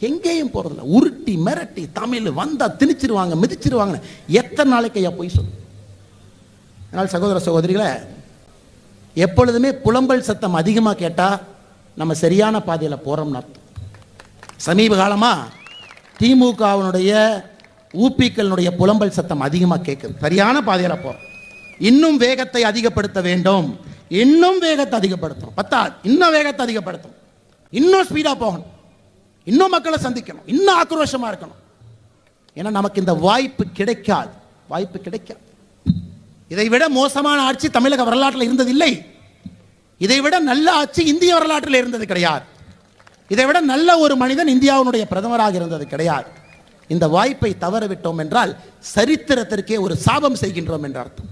எங்கேயும் போகிறதில்ல உருட்டி மிரட்டி தமிழ் வந்தால் திணிச்சிருவாங்க மிதிச்சிருவாங்க எத்தனை நாளைக்கு ஐயா போய் சொல்லு? அதனால் சகோதர சகோதரிகளை எப்பொழுதுமே புலம்பல் சத்தம் அதிகமாக கேட்டால் நம்ம சரியான பாதையில் போகிறோம்னு அர்த்தம். சமீப காலமாக திமுகவினுடைய ஊப்பிக்களினுடைய புலம்பல் சத்தம் அதிகமாக கேட்குது சரியான பாதையில் போகிறோம் இன்னும் வேகத்தை அதிகப்படுத்த வேண்டும். இன்னும் வேகத்தை அதிகப்படுத்தணும். பத்தா இன்னும் வேகத்தை அதிகப்படுத்தணும். இன்னும் ஸ்பீடாக போகணும். இன்னும் மக்களை சந்திக்கணும். இன்னும் ஆக்ரோஷமா இருக்கணும். ஏன்னா நமக்கு இந்த வாய்ப்பு கிடைக்காது. வாய்ப்பு கிடைக்காது. இதை விட மோசமான ஆட்சி தமிழக வரலாற்றில் இருந்ததில்லை. இதை விட நல்ல ஆட்சி இந்திய வரலாற்றில் இருந்தது கிடையாது. இதை விட நல்ல ஒரு மனிதன் இந்தியாவினுடைய பிரதமராக இருந்தது கிடையாது. இந்த வாய்ப்பை தவறவிட்டோம் என்றால் சரித்திரத்திற்கே ஒரு சாபம் செய்கின்றோம் என்ற அர்த்தம்.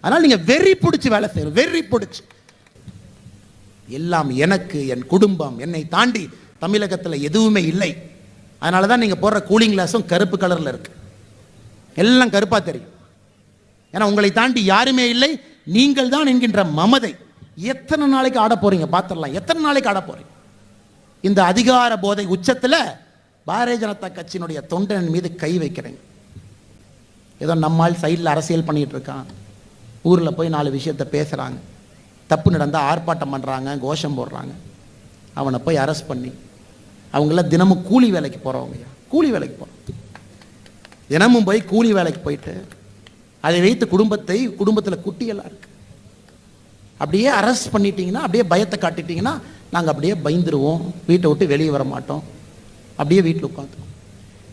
அதனால் நீங்க வெறி பிடிச்சி வேலை செய்யணும். வெறி பிடிச்சி. எல்லாம் எனக்கு என் குடும்பம் என்னை தாண்டி தமிழகத்தில் எதுவுமே இல்லை. அதனால தான் நீங்கள் போடுற கூலிங் கிளாஸும் கருப்பு கலரில் இருக்கு. எல்லாம் கருப்பாக தெரியும். ஏன்னா உங்களை தாண்டி யாருமே இல்லை. நீங்கள் தான் என்கின்ற மமதை. எத்தனை நாளைக்கு ஆட போறீங்க? பார்த்துடலாம் எத்தனை நாளைக்கு ஆட போறீங்க? இந்த அதிகார போதை உச்சத்தில் பாரதிய ஜனதா கட்சியினுடைய தொண்டன் மீது கை வைக்கிறேங்க ஏதோ நம்மால் சைடில் அரசியல் பண்ணிகிட்டு இருக்கான். ஊரில் போய் நாலு விஷயத்தை பேசுகிறாங்க தப்பு நடந்தால் ஆர்ப்பாட்டம் பண்ணுறாங்க கோஷம் போடுறாங்க. அவனை போய் அரெஸ்ட் பண்ணி அவங்களாம் தினமும் கூலி வேலைக்கு போகிறவங்க கூலி வேலைக்கு போகிறோம் தினமும் போய் கூலி வேலைக்கு போயிட்டு அதை வைத்து குடும்பத்தை குடும்பத்தில் குட்டியெல்லாம் இருக்கு. அப்படியே அரெஸ்ட் பண்ணிட்டீங்கன்னா அப்படியே பயத்தை காட்டிட்டீங்கன்னா நாங்கள் அப்படியே பயந்துருவோம். வீட்டை விட்டு வெளியே வர மாட்டோம். அப்படியே வீட்டில் உட்காந்துருவோம்.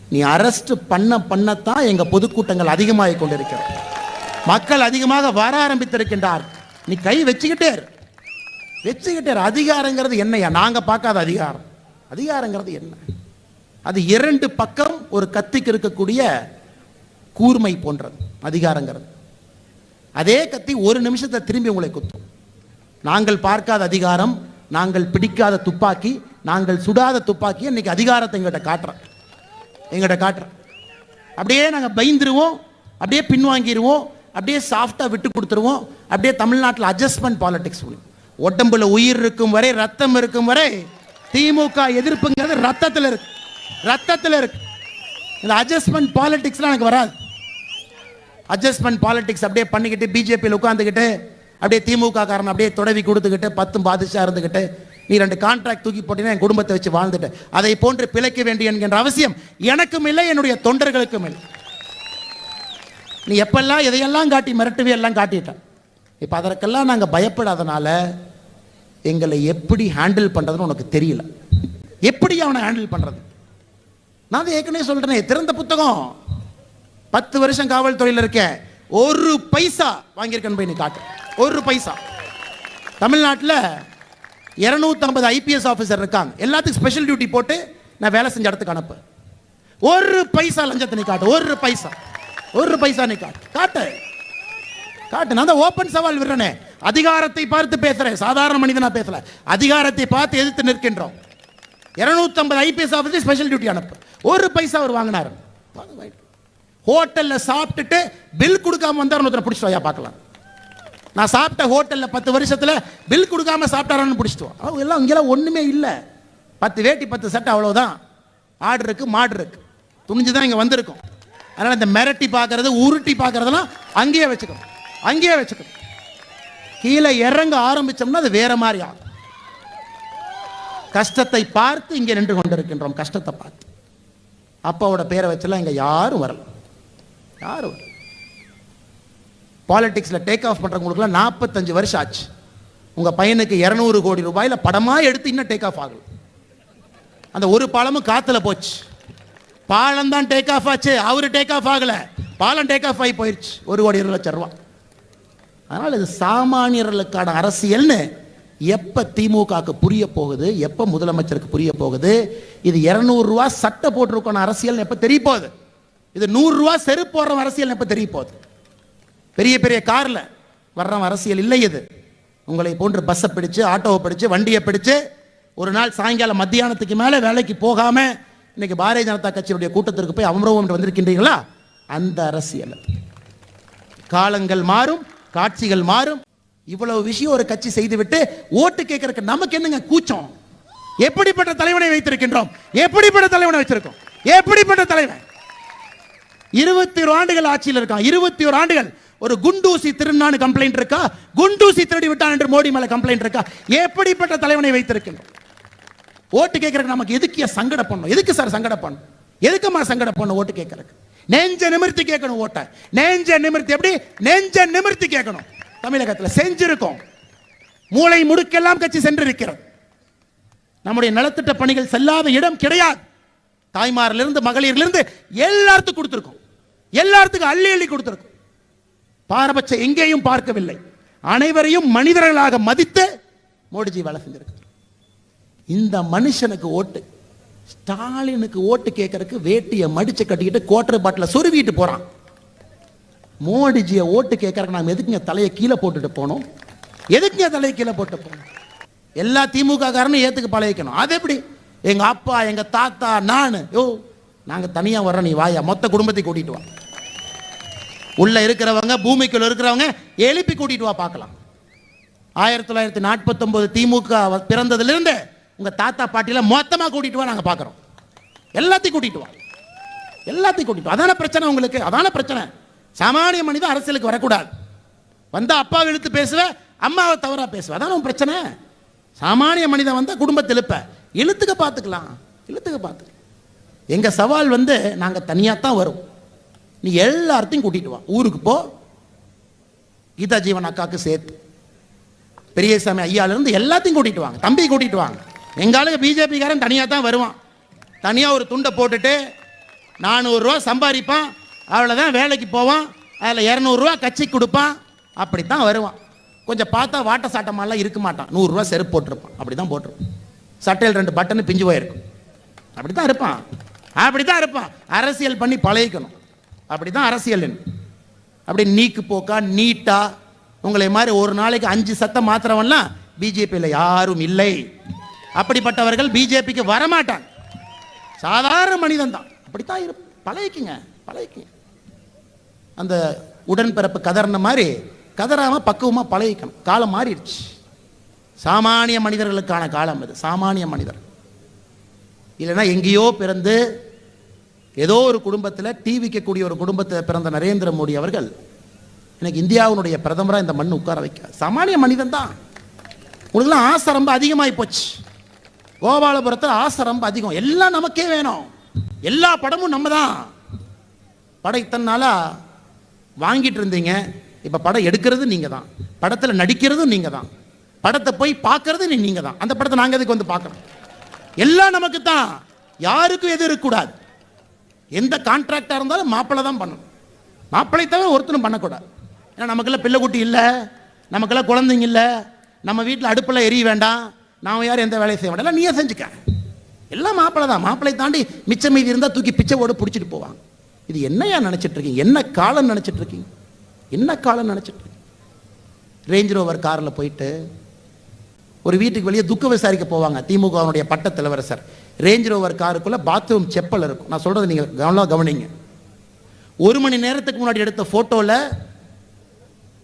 நீ அரெஸ்ட் பண்ண பண்ணத்தான் எங்கள் பொதுக்கூட்டங்கள் அதிகமாகி கொண்டிருக்கிறது. மக்கள் அதிகமாக வர ஆரம்பித்திருக்கின்றார். நீ கை வச்சுக்கிட்டே இரு. வச்சுக்கிட்டே இரு. அதிகாரங்கிறது என்னையா? நாங்கள் பார்க்காத அதிகாரம். அதிகாரங்கிறது என்ன? அது இரண்டு பக்கம் ஒரு கத்திக்கு இருக்கக்கூடிய கூர்மை போன்றது அதிகாரங்கிறது. அதே கத்தி ஒரு நிமிஷத்தை திரும்பி உங்களை குத்தும். நாங்கள் பார்க்காத அதிகாரம் நாங்கள் பிடிக்காத துப்பாக்கி நாங்கள் சுடாத துப்பாக்கி இன்னைக்கு அதிகாரத்தை எங்கிட்ட காட்டுறோம். எங்கிட்ட காட்டுறோம். அப்படியே நாங்கள் பயந்துருவோம் அப்படியே பின்வாங்கிடுவோம் அப்படியே சாஃப்டாக விட்டு கொடுத்துருவோம் அப்படியே தமிழ்நாட்டில் அட்ஜஸ்ட்மெண்ட் பாலிடிக்ஸ் உடம்புல உயிர் இருக்கும் வரை ரத்தம் இருக்கும் வரை திமுக எதிர்ப்புங்கிறது ரத்தத்தில் இருக்கு. ரத்தத்தில் இருக்கு. இந்த அட்ஜஸ்ட்மெண்ட் பாலிடிக்ஸ்லாம் எனக்கு வராது. அட்ஜஸ்ட்மெண்ட் பாலிடிக்ஸ் அப்படியே பண்ணிக்கிட்டு பிஜேபியில் உட்காந்துக்கிட்டு அப்படியே திமுக காரன் அப்படியே தொடவி கொடுத்துக்கிட்டு பத்தும் பாதிச்சா இருந்துக்கிட்டு நீ ரெண்டு கான்ட்ராக்ட் தூக்கி போட்டீங்கன்னா என் குடும்பத்தை வச்சு வாழ்ந்துட்டு அதை போன்று பிழைக்க வேண்டும் என்கின்ற அவசியம் எனக்கும் இல்லை என்னுடைய தொண்டர்களுக்கும் இல்லை. நீ எப்பெல்லாம் எதையெல்லாம் காட்டி மிரட்டுவே எல்லாம் காட்டிட்ட இப்போ அதற்கெல்லாம் நாங்கள் பயப்படாதனால எங்களை எப்படி ஹேண்டில் பண்ணுறதுன்னு உனக்கு தெரியல. எப்படி அவனை ஹேண்டில் பண்ணுறது நான் தான் ஏற்கனவே சொல்றேனே திறந்த புத்தகம். பத்து வருஷம் காவல்துறையில் இருக்கேன் ஒரு பைசா வாங்கியிருக்கேன் போய் நீ காட்டு. ஒரு பைசா. தமிழ்நாட்டில் இரநூத்தம்பது ஐபிஎஸ் ஆஃபீஸர் இருக்காங்க. எல்லாத்துக்கும் ஸ்பெஷல் டியூட்டி போட்டு நான் வேலை செஞ்ச இடத்துக்கு அனுப்பு. ஒரு பைசா லஞ்சத்தை நீ காட்டு ஒரு பைசா. ஒரு பைசா நீ காட்டு. காட்டு. காட்டு. நான் தான் ஓப்பன் சவால் விடுறேனே. அதிகாரத்தை பார்த்து பேசுகிறேன் சாதாரண மனிதனா பேசல. அதிகாரத்தை பார்த்து எதிர்த்து நிற்கின்றோம். இருநூத்தம்பது ஐபிஎஸ் ஆஃபீஸர் ஸ்பெஷல் டியூட்டி அனுப்பு. ஒரு பைசா அவர் வாங்கினார். ஹோட்டலில் சாப்பிட்டுட்டு பில் கொடுக்காம வந்தார் ஒருத்தரை பிடிச்சிட்டு வாயா பார்க்கலாம். நான் சாப்பிட்ட ஹோட்டலில் பத்து வருஷத்தில் பில் கொடுக்காம சாப்பிட்டாரான்னு பிடிச்சிட்டு அவங்க எல்லாம் இங்கெல்லாம் ஒன்றுமே இல்லை. பத்து வேட்டி பத்து சட்டை அவ்வளோதான் ஆடு இருக்கு மாடு இருக்கு. துணிஞ்சு தான் இங்கே வந்திருக்கோம். அதனால் இந்த மிரட்டி பார்க்கறது உருட்டி பார்க்கறதெல்லாம் அங்கேயே வச்சுக்கணும். அங்கேயே வச்சுக்கணும். கீழே இறங்க ஆரம்பிச்சோம்னா அது வேற மாதிரி ஆகும். கஷ்டத்தை பார்த்து இங்கே நின்று கொண்டிருக்கின்றோம் கஷ்டத்தை பார்த்து. அப்பாவோட பேரை வச்செல்லாம் இங்கே யாரும் வரல. யாரும் வரல. பாலிடிக்ஸில் டேக் ஆஃப் பண்ணுறவங்களுக்குலாம் நாற்பத்தஞ்சு வருஷம் ஆச்சு. உங்கள் பையனுக்கு இரநூறு கோடி ரூபாயில் படமாக எடுத்து இன்னும் டேக் ஆஃப் ஆகல. அந்த ஒரு பாலமும் காற்றுல போச்சு. பாலம் தான் டேக் ஆஃப் ஆச்சு. அவரு டேக் ஆஃப் ஆகல. பாலம் டேக் ஆஃப் ஆகி போயிடுச்சு ஒரு கோடி இருபது லட்சம் ரூபா. அதனால் இது சாமானியர்களுக்கான அரசியல்னு எப்போ திமுகவுக்கு புரிய போகுது எப்போ முதலமைச்சருக்கு புரிய போகுது இது இரநூறுவா சட்டை போட்டிருக்கணும் அரசியல் எப்போ தெரிய போகுது? இது நூறுரூவா செருப்பு போடுற அரசியல் எப்போ தெரிய போகுது? பெரிய பெரிய காரில் வர்ற அரசியல் இல்லை இது. உங்களை போன்று பஸ்ஸை பிடிச்சு ஆட்டோவை பிடிச்சு வண்டியை பிடிச்சு ஒரு நாள் சாயங்காலம் மத்தியானத்துக்கு மேலே வேலைக்கு போகாமல் இன்னைக்கு பாரதிய ஜனதா கட்சியுடைய கூட்டத்திற்கு போய் அமரவம் வந்திருக்கின்றீங்களா அந்த அரசியல் காலங்கள் மாறும் காட்சிகள் மாறும். இவ்வளவு விஷயம் ஒரு கட்சி செய்துவிட்டு ஓட்டு கேட்கறதுக்கு நமக்கு என்னங்க கூச்சம்? எப்படிப்பட்ட தலைவனை வைத்திருக்கின்றோம்? எப்படிப்பட்ட தலைவனை வச்சிருக்கோம் எப்படிப்பட்ட தலைவன்? இருபத்தி ஒரு ஆண்டுகள் ஆட்சியில் இருக்கான் இருபத்தி ஒரு ஆண்டுகள். ஒரு குண்டூசி திருநான்னு கம்ப்ளைண்ட் இருக்கா? குண்டூசி திருடி விட்டான் என்று மோடி மேல கம்ப்ளைண்ட் இருக்கா? எப்படிப்பட்ட தலைவனை வைத்திருக்கின்றோம்? ஓட்டு கேட்கறதுக்கு நமக்கு எதுக்கு சங்கட பண்ணும் எதுக்கு சார் சங்கட பண்ணும் எதுக்குமா சங்கட பண்ணும் ஓட்டு கேட்கறதுக்கு? நெஞ்ச நிமிர்த்தி கேட்கணும் ஓட்டை. நெஞ்ச நிமிர்த்தி எப்படி? நெஞ்ச நிமிர்த்தி கேட்கணும். தமிழகத்தில் செஞ்சிருக்கோம். மூளை முடுக்கெல்லாம் கட்சி சென்றிருக்கிறது. நம்முடைய நலத்திட்ட பணிகள் செல்லாத இடம் கிடையாது. தாய்மாரிலிருந்து மகளிரிலிருந்து எல்லாத்துக்கும் கொடுத்துருக்கோம். எல்லாத்துக்கும் அள்ளி அள்ளி கொடுத்துருக்கோம். பாரபட்சம் எங்கேயும் பார்க்கவில்லை. அனைவரையும் மனிதர்களாக மதித்து மோடிஜி வேலை செஞ்சிருக்கார். இந்த மனுஷனுக்கு ஓட்டு. ஸ்டாலினுக்கு ஓட்டு கேட்கறதுக்கு வேட்டியை மடிச்சு கட்டிக்கிட்டு கோட்டர் பாட்டில் சொருவிட்டு போறான். மோடிஜியை ஓட்டு கேட்கறதுக்கு நாம எதுக்குங்க தலையை கீழே போட்டுட்டு போனோம் எதுக்குங்க தலையை கீழே போட்டு போனோம் எல்லா திமுக காரனும் ஏத்துக்கு பழகிக்கணும். அது எப்படி? எங்க அப்பா எங்க தாத்தா நான். யோ நாங்க தனியா வர்றோம் நீ வாயா. மொத்த குடும்பத்தை கூட்டிட்டு வா. உள்ள இருக்கிறவங்க பூமிக்குள்ள இருக்கிறவங்க எழுப்பி கூட்டிட்டு வா பார்க்கலாம். ஆயிரத்தி தொள்ளாயிரத்தி நாற்பத்தொன்பது திமுக வ- உங்க தாத்தா பாட்டிலாம் மொத்தமா கூட்டிட்டு வா நாங்க பார்க்கறோம் எல்லாத்தையும் கூட்டிட்டு வா. எல்லாத்தையும் கூட்டிட்டு வா. அதான பிரச்சனை உங்களுக்கு? அதான பிரச்சனை. சாமானிய மனிதன் அரசியலுக்கு வரக்கூடாது. வந்தா அப்பாவை இழுத்து பேசுவ அம்மாவை தவறா பேசுவ. அதான உன் பிரச்சனை? சாமானிய மனிதன் வந்தா குடும்பத்தை இழுப்ப. இழுத்துக்க பார்த்துக்கலாம் இழுத்துக்க பார்த்துக்கலாம் எங்க சவால் வந்து நாங்க தனியா தான் வரும். நீ எல்லாத்தையும் கூட்டிட்டு வா. ஊருக்கு போ. கீதா ஜீவன் அக்காவுக்கு சேர்த்து. பெரியசாமி ஐயால இருந்து எல்லாத்தையும் கூட்டிட்டு வாங்க. தம்பி கூட்டிட்டு வாங்க. எங்காலுக்கு பிஜேபிக்காரன் தனியாக தான் வருவான். தனியாக ஒரு துண்டை போட்டுட்டு நானூறுரூவா சம்பாதிப்பான். அவ்வளோதான் வேலைக்கு போவான். அதில் இரநூறுவா கட்சிக்கு கொடுப்பான். அப்படி தான் வருவான். கொஞ்சம் பார்த்தா வாட்ட சாட்டமாலாம் இருக்க மாட்டான். நூறுரூவா செருப்பு போட்டிருப்பான். அப்படி தான் போட்டிருப்பான். சட்டையில் ரெண்டு பட்டனு பிஞ்சு போயிருக்கும். அப்படி தான் இருப்பான். அப்படி தான் இருப்பான். அரசியல் பண்ணி பழகிக்கணும். அப்படி தான் அரசியல் அப்படி நீக்கு போக்கா நீட்டா உங்களை மாதிரி ஒரு நாளைக்கு அஞ்சு சத்தம் மாத்திரவன்லாம் பிஜேபியில் யாரும் இல்லை. அப்படிப்பட்டவர்கள் பிஜேபிக்கு வரமாட்டாங்க. சாதாரண மனிதன் தான். அப்படித்தான் இரு பழகிக்குங்க பழகிக்குங்க. அந்த உடன்பிறப்பு கதறின மாதிரி கதறாம பக்குவமா பழகிக்கணும். காலம் மாறிடுச்சு. சாமானிய மனிதர்களுக்கான காலம் அது சாமானிய மனிதர். இல்லைன்னா எங்கேயோ பிறந்து ஏதோ ஒரு குடும்பத்தில் டீ விற்கக்கூடிய ஒரு குடும்பத்தில் பிறந்த நரேந்திர மோடி அவர்கள் எனக்கு இந்தியாவினுடைய பிரதமராக இந்த மண் உட்கார வைக்க சாமானிய மனிதன் தான். உங்களுக்குலாம் ஆசை ரொம்ப அதிகமாகி போச்சு. கோபாலபுரத்தில் ஆசை ரொம்ப அதிகம். எல்லாம் நமக்கே வேணும். எல்லா படமும் நம்ம தான் படம் இத்தனை வாங்கிட்டு இருந்தீங்க. இப்போ படம் எடுக்கிறது நீங்கள் தான் படத்தில் நடிக்கிறதும் நீங்கள் தான் படத்தை போய் பார்க்கறது நீங்கள் தான் அந்த படத்தை நாங்கள் எதுக்கு வந்து பார்க்குறோம்? எல்லாம் நமக்கு தான் யாருக்கும் எது இருக்கக்கூடாது. எந்த கான்ட்ராக்டாக இருந்தாலும் மாப்பிள்ளை தான் பண்ணணும். மாப்பிள்ளை தவிர ஒருத்தனும் பண்ணக்கூடாது. ஏன்னா நமக்கெல்லாம் பிள்ளைக்குட்டி இல்லை. நமக்கெல்லாம் குழந்தைங்க இல்லை. நம்ம வீட்டில் அடுப்பெல்லாம் எரிய வேண்டாம். நான் யாரும் எந்த வேலையும் செய்ய மாட்டேன். நீயே செஞ்சுக்க. எல்லாம் மாப்பிள்ளை தான். மாப்பிள்ளை தாண்டி மிச்சம் மீதி இருந்தால் தூக்கி பிச்சைவோடு பிடிச்சிட்டு போவாங்க. இது என்னையா நினச்சிட்டு இருக்கீங்க? என்ன காலம் நினச்சிட்டு இருக்கீங்க? என்ன காலம் நினச்சிட்டு இருக்கீங்க? ரேஞ்ச் ரோவர் காரில் போயிட்டு ஒரு வீட்டுக்கு வெளியே துக்க விசாரிக்க போவாங்க. திமுகவினுடைய பட்ட தலைவரசர். ரேஞ்ச் ரோவர் காருக்குள்ளே பாத்ரூம் செப்பல் இருக்கும். நான் சொல்கிறது நீங்கள் கவனம் கவனிங்க. ஒரு மணி நேரத்துக்கு முன்னாடி எடுத்த ஃபோட்டோவில்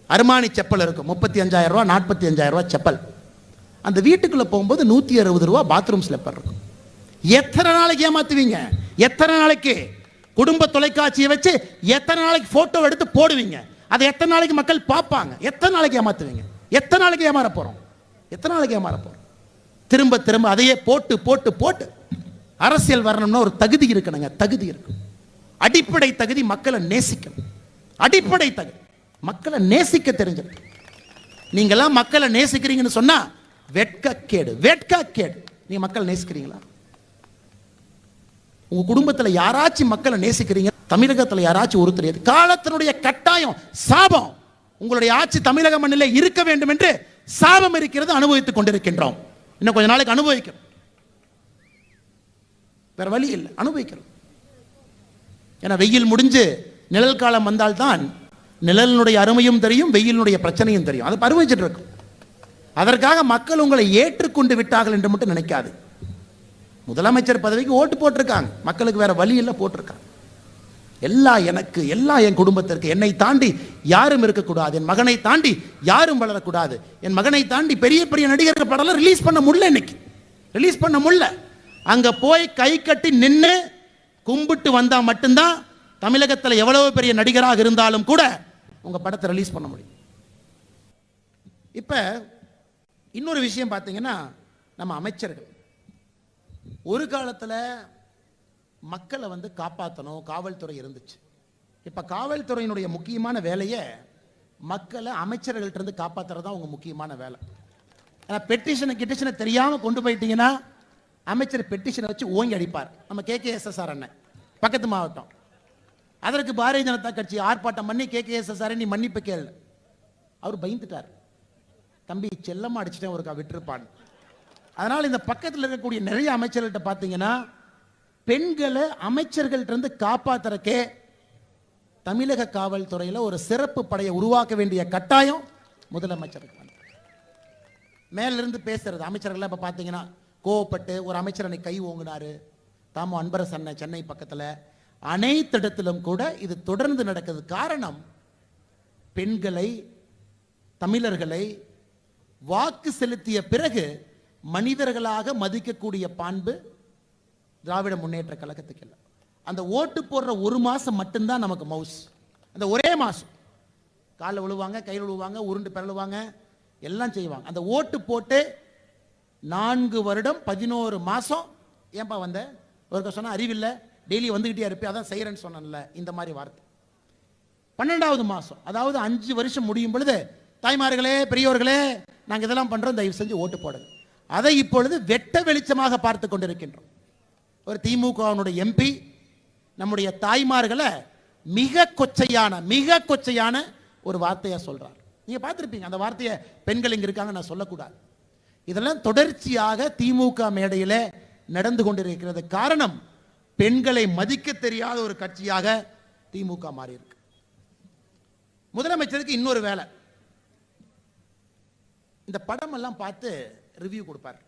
அருமானி செப்பல் இருக்கும். முப்பத்தி அஞ்சாயிரம் ரூபா நாற்பத்தி அஞ்சாயிரம் ரூபா செப்பல். அந்த வீட்டுக்குள்ள போகும்போது நூத்தி அறுபது ரூபா பாத்ரூம் ஸ்லிப்பர் இருக்கும் எத்தனை நாளைக்கு ஏமாத்துவீங்க? எத்தனை நாளைக்கு? குடும்ப தொலைக்காட்சியை வச்சு எத்தனை நாளைக்கு போட்டோ எடுத்து போடுவீங்க? அதை எத்தனை நாளைக்கு மக்கள் பார்ப்பாங்க? எத்தனை நாளைக்கு ஏமாத்துவீங்க? எத்தனை நாளைக்கு ஏமாற போறோம்? எத்தனை நாளைக்கு ஏமாற போறோம்? திரும்ப திரும்ப அதையே போட்டு போட்டு போட்டு அரசியல் வரணும்னா ஒரு தகுதி இருக்கணுங்க. தகுதி இருக்கும். அடிப்படை தகுதி மக்களை நேசிக்கணும். அடிப்படை தகுதி. மக்களை நேசிக்க தெரிஞ்சிருக்கு நீங்கெல்லாம் மக்களை நேசிக்கிறீங்கன்னு சொன்னா வெட்கக்கேடு வெட்கக்கேடு. நீங்க மக்கள் நேசிக்கிறீங்களா? உங்க குடும்பத்துல யாராச்சும் மக்களை நேசிக்கிறீங்க? தமிழகத்துல யாராச்சும் ஒரு தெரியாது காலத்தினுடைய கட்டாயம் சாபம். உங்களுடைய ஆட்சி தமிழக மண்ணில் இருக்க வேண்டும் என்று சாபம் இருக்கிறது அனுபவித்துக் கொண்டிருக்கின்றோம். இன்னும் கொஞ்ச நாளைக்கு அனுபவிக்கிறோம் வேற வழி இல்லை அனுபவிக்கிறோம் ஏன்னா வெயில் முடிஞ்சு நிழல் காலம் வந்தால்தான் நிழலினுடைய அருமையும் தெரியும் வெயிலினுடைய பிரச்சனையும் தெரியும். அதை அனுபவிச்சுட்டு இருக்கும். அதற்காக மக்கள் உங்களை ஏற்றுக்கொண்டு விட்டார்கள் என்று மட்டும் நினைக்காது. முதலமைச்சர் பதவிக்கு ஓட்டு போட்டிருக்காங்க. மக்களுக்கு வேற வழி இல்லை போட்டிருக்காங்க. எல்லாம் எனக்கு எல்லாம் என் குடும்பத்திற்கு என்னை தாண்டி யாரும் இருக்கக்கூடாது. என் மகனை தாண்டி யாரும் வளரக்கூடாது. என் மகனை தாண்டி பெரிய பெரிய நடிகர்கள் படம்லாம் ரிலீஸ் பண்ண முடியல இன்னைக்கு. ரிலீஸ் பண்ண முடியல. அங்க போய் கை கட்டி நின்று கும்பிட்டு வந்தா மட்டும்தான் தமிழகத்தில் எவ்வளவு பெரிய நடிகராக இருந்தாலும் கூட உங்க படத்தை ரிலீஸ் பண்ண முடியும். இப்போ இன்னொரு விஷயம் பார்த்தீங்கன்னா நம்ம அமைச்சர்கள். ஒரு காலத்தில் மக்களை வந்து காப்பாற்றணும் காவல்துறை இருந்துச்சு. இப்போ காவல்துறையினுடைய முக்கியமான வேலையை மக்களை அமைச்சர்கள்ட்டருந்து இருந்து காப்பாத்துறது தான் உங்கள் முக்கியமான வேலை. ஏன்னா பெட்டிஷனை கிட்டிஷனை தெரியாமல் கொண்டு போயிட்டீங்கன்னா அமைச்சர் பெட்டிஷனை வச்சு ஓங்கி அடிப்பார். நம்ம கே அண்ணன் பக்கத்து மாவட்டம். அதற்கு பாரதிய ஜனதா கட்சி ஆர்ப்பாட்டம் பண்ணி கே நீ மன்னிப்பு கேள். அவர் பயந்துட்டார். தம்பி செல்லமா அடிச்சிட்டேன் ஒருக்கா விட்டுருப்பான் அதனால் இந்த பக்கத்தில் இருக்கக்கூடிய நிறைய அமைச்சர்கள்ட்ட பார்த்தீங்கன்னா பெண்களை அமைச்சர்கள்ட்ட இருந்து காப்பாத்துறக்கே தமிழக காவல்துறையில் ஒரு சிறப்பு படையை உருவாக்க வேண்டிய கட்டாயம் முதலமைச்சருக்கு மேலிருந்து பேசுறது அமைச்சர்கள்லாம் இப்போ பார்த்தீங்கன்னா கோவப்பட்டு ஒரு அமைச்சர் அன்னைக்கு கை ஓங்கினாரு. தாமோ அன்பரசு அண்ணன் சென்னை பக்கத்தில். அனைத்து இடத்திலும் கூட இது தொடர்ந்து நடக்குது. காரணம் பெண்களை தமிழர்களை வாக்கு செலுத்திய பிறகு மனிதர்களாக மதிக்கக்கூடிய பாண்பு திராவிட முன்னேற்ற கழகத்துக்கு இல்லை. அந்த ஓட்டு போடுற ஒரு மாதம் மட்டும்தான் நமக்கு மவுஸ். அந்த ஒரே மாதம் காலில் விழுவாங்க கையில் விழுவாங்க உருண்டு பிறழுவாங்க எல்லாம் செய்வாங்க. அந்த ஓட்டு போட்டு நான்கு வருடம் பதினோரு மாதம் ஏன்பா வந்த? ஒருக்க சொன்ன அறிவில்லை டெய்லி வந்துக்கிட்டே இருப்பேன் அதான் செய்கிறேன்னு சொன்னேன்ல இந்த மாதிரி வார்த்தை. பன்னெண்டாவது மாதம் அதாவது அஞ்சு வருஷம் முடியும் பொழுது தாய்மார்களே பெரியோர்களே நாங்கள் இதெல்லாம் பண்ணுறோம் தயவு செஞ்சு ஓட்டு போடுங்க. அதை இப்பொழுது வெட்ட வெளிச்சமாக பார்த்து கொண்டிருக்கின்றோம். ஒரு திமுகவினுடைய எம்பி நம்முடைய தாய்மார்களை மிக கொச்சையான மிக கொச்சையான ஒரு வார்த்தையாக சொல்கிறார் நீங்கள் பார்த்துருப்பீங்க அந்த வார்த்தையை பெண்கள் இங்கே இருக்காங்க நான் சொல்லக்கூடாது. இதெல்லாம் தொடர்ச்சியாக திமுக மேடையில் நடந்து கொண்டிருக்கிறது. காரணம் பெண்களை மதிக்க தெரியாத ஒரு கட்சியாக திமுக மாறியிருக்கு. முதலமைச்சருக்கு இன்னொரு வேலை. இந்த படமெல்லாம் பார்த்து ரிவ்யூ கொடுப்பார்.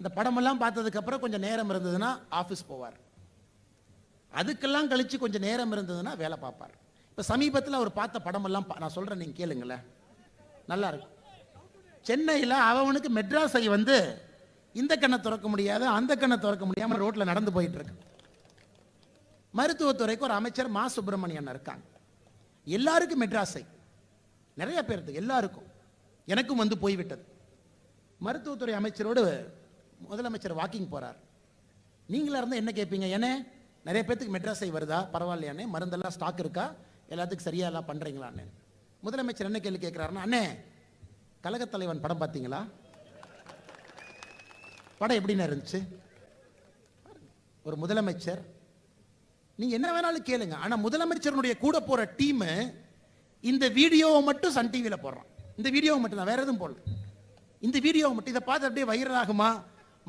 இந்த படமெல்லாம் பார்த்ததுக்கப்புறம் கொஞ்சம் நேரம் இருந்ததுன்னா ஆஃபீஸ் போவார். அதுக்கெல்லாம் கழிச்சு கொஞ்சம் நேரம் இருந்ததுன்னா வேலை பார்ப்பார். இப்போ சமீபத்தில் அவர் பார்த்த படமெல்லாம் பா- நான் சொல்கிறேன் நீங்கள் கேளுங்களேன். நல்லா இருக்கும். சென்னையில் அவனுக்கு மெட்ராஸை வந்து இந்த கண்ணை திறக்க முடியாத அந்த கண்ணை திறக்க முடியாமல் ரோட்டில் நடந்து போயிட்டுருக்கு மருத்துவத்துறைக்கு ஒரு அமைச்சர் மா சுப்பிரமணியன் இருக்காங்க. எல்லாருக்கும் மெட்ராஸை நிறைய பேருக்கு எல்லாருக்கும். எனக்கும் வந்து போய்விட்டது. மருத்துவத்துறை அமைச்சரோடு முதலமைச்சர் வாக்கிங் போகிறார் நீங்களாக இருந்தால் என்ன கேட்பீங்க ஏன்னே நிறைய பேர்த்துக்கு மெட்ராஸை வருதா? பரவாயில்லையானே மருந்தெல்லாம் ஸ்டாக் இருக்கா? எல்லாத்துக்கும் சரியாக எல்லாம் பண்ணுறீங்களான்னு முதலமைச்சர் என்ன கேள்வி கேட்குறாருன்னா அண்ணே கழகத்தலைவன் படம் பார்த்தீங்களா? படம் எப்படின்னு இருந்துச்சு? ஒரு முதலமைச்சர். நீங்கள் என்ன வேணாலும் கேளுங்க. ஆனால் முதலமைச்சருடைய கூட போகிற டீமு இந்த வீடியோவை மட்டும் சன் டிவியில் போடுறான். இந்த வீடியோவை மட்டும் தான் வேற எதுவும் போடல. இந்த வீடியோவை மட்டும் இதை பார்த்து அப்படியே வைரல் ஆகுமா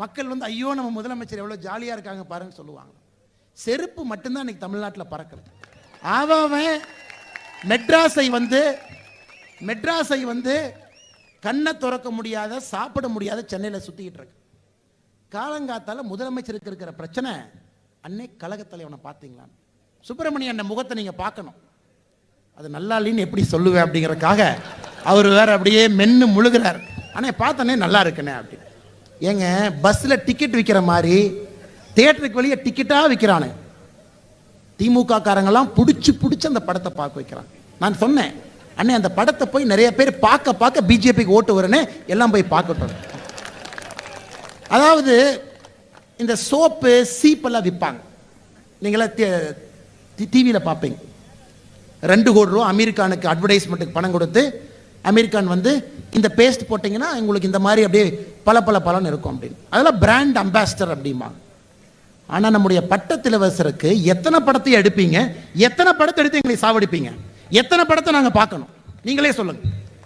மக்கள் வந்து ஐயோ நம்ம முதலமைச்சர் எவ்வளோ ஜாலியாக இருக்காங்க பாருன்னு சொல்லுவாங்க. செருப்பு மட்டும்தான் இன்னைக்கு தமிழ்நாட்டில் பறக்கிறது அவன் மெட்ராஸை வந்து மெட்ராஸை வந்து கண்ணை திறக்க முடியாத சாப்பிட முடியாத சென்னையில் சுற்றிக்கிட்டு இருக்கு. காலங்காத்தால் முதலமைச்சருக்கு இருக்கிற பிரச்சனை அன்னை கழகத் அவனை பார்த்தீங்களா? சுப்பிரமணிய அண்ணன் முகத்தை நீங்கள் பார்க்கணும். அது நல்லா இல்லைன்னு எப்படி சொல்லுவேன் அப்படிங்கிறதுக்காக அவர் வேறு அப்படியே மென்னு முழுகிறார். அண்ணே பார்த்தனே நல்லா இருக்குண்ணே அப்படி ஏங்க பஸ்ஸில் டிக்கெட் விற்கிற மாதிரி தேட்டருக்கு வெளியே டிக்கெட்டாக விற்கிறானே திமுக காரங்கெல்லாம் பிடிச்சி பிடிச்சி அந்த படத்தை பார்க்க வைக்கிறான் நான் சொன்னேன் அண்ணே அந்த படத்தை போய் நிறைய பேர் பார்க்க பார்க்க பிஜேபிக்கு ஓட்டு வருன்னு எல்லாம் போய் பார்க்கட்டும். அதாவது இந்த சோப்பு சீப்பெல்லாம் விற்பாங்க. நீங்களாம் டிவியில் பார்ப்பீங்க. ரெண்டு கோடி ரூபா அமீர்கானுக்கு அட்வர்டைஸ்மெண்ட்டுக்கு பணம் கொடுத்து அமெரிக்கான் வந்து இந்த பேஸ்ட் போட்டிங்கன்னா உங்களுக்கு இந்த மாதிரி அப்படியே பல பல பலன் இருக்கும் அப்படின்னு. அதெல்லாம் பிராண்ட் அம்பாசிடர் அப்படிம்பாங்க. ஆனால் நம்முடைய பட்டத்திலவசருக்கு எத்தனை படத்தை எடுப்பீங்க? எத்தனை படத்தை எடுத்து எங்களை சாவடிப்பீங்க? எத்தனை படத்தை நாங்கள் பார்க்கணும்? நீங்களே சொல்லுங்கள்